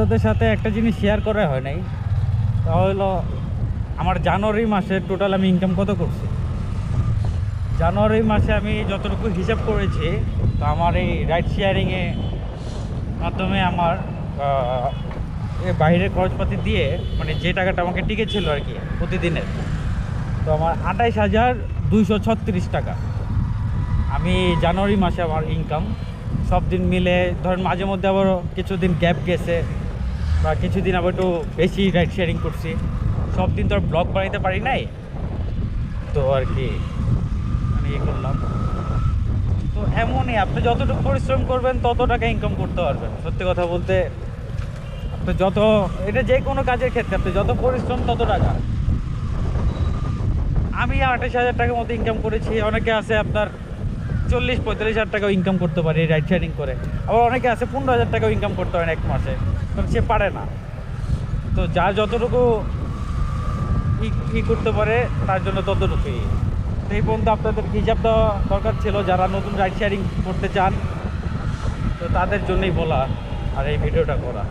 আপনাদের সাথে একটা জিনিস শেয়ার করা হয় নাই। তা হলো আমার জানুয়ারি মাসে টোটাল আমি ইনকাম কত করছি? জানুয়ারি মাসে আমি যতটুকু হিসাব করেছি, তো আমার এই রাইড শেয়ারিংয়ে মাধ্যমে আমার বাইরের খরচপাতি দিয়ে মানে যে টাকাটা আমাকে টিকেছিল আর কি, প্রতিদিনের, তো আমার আঠাইশ হাজার দুইশো ছত্রিশ টাকা। আমি জানুয়ারি মাসে আমার ইনকাম সব দিন মিলে, ধরেন মাঝে মধ্যে আবার কিছুদিন গ্যাপ গেছে বা কিছুদিন আবার একটু বেশি রাইড শেয়ারিং করছি। সব দিন তো আর ব্লগ বানাইতে পারি নাই। তো আর কি মানে ইয়ে করলাম। তো এমনই, আপনি যতটুকু পরিশ্রম করবেন, তত টাকা ইনকাম করতে পারবেন। সত্যি কথা বলতে, আপনি যত, এটা যে কোনো কাজের ক্ষেত্রে আপনি যত পরিশ্রম, তত টাকা। আমি আঠাশ হাজার টাকার মতো ইনকাম করেছি। অনেকে আছে আপনার চল্লিশ, পঁয়তাল্লিশ হাজার টাকাও ইনকাম করতে পারে রাইড শেয়ারিং করে। আবার অনেকে আছে, পনেরো হাজার টাকাও ইনকাম করতে পারেন এক মাসে। কারণ সে পারে না। তো যার যতটুকু ই করতে পারে, তার জন্য ততটুকুই। তো এই পর্যন্ত আপনাদের হিসাব দেওয়া দরকার ছিল, যারা নতুন রাইড শেয়ারিং করতে চান, তো তাদের জন্যই বলা আর এই ভিডিওটা করা।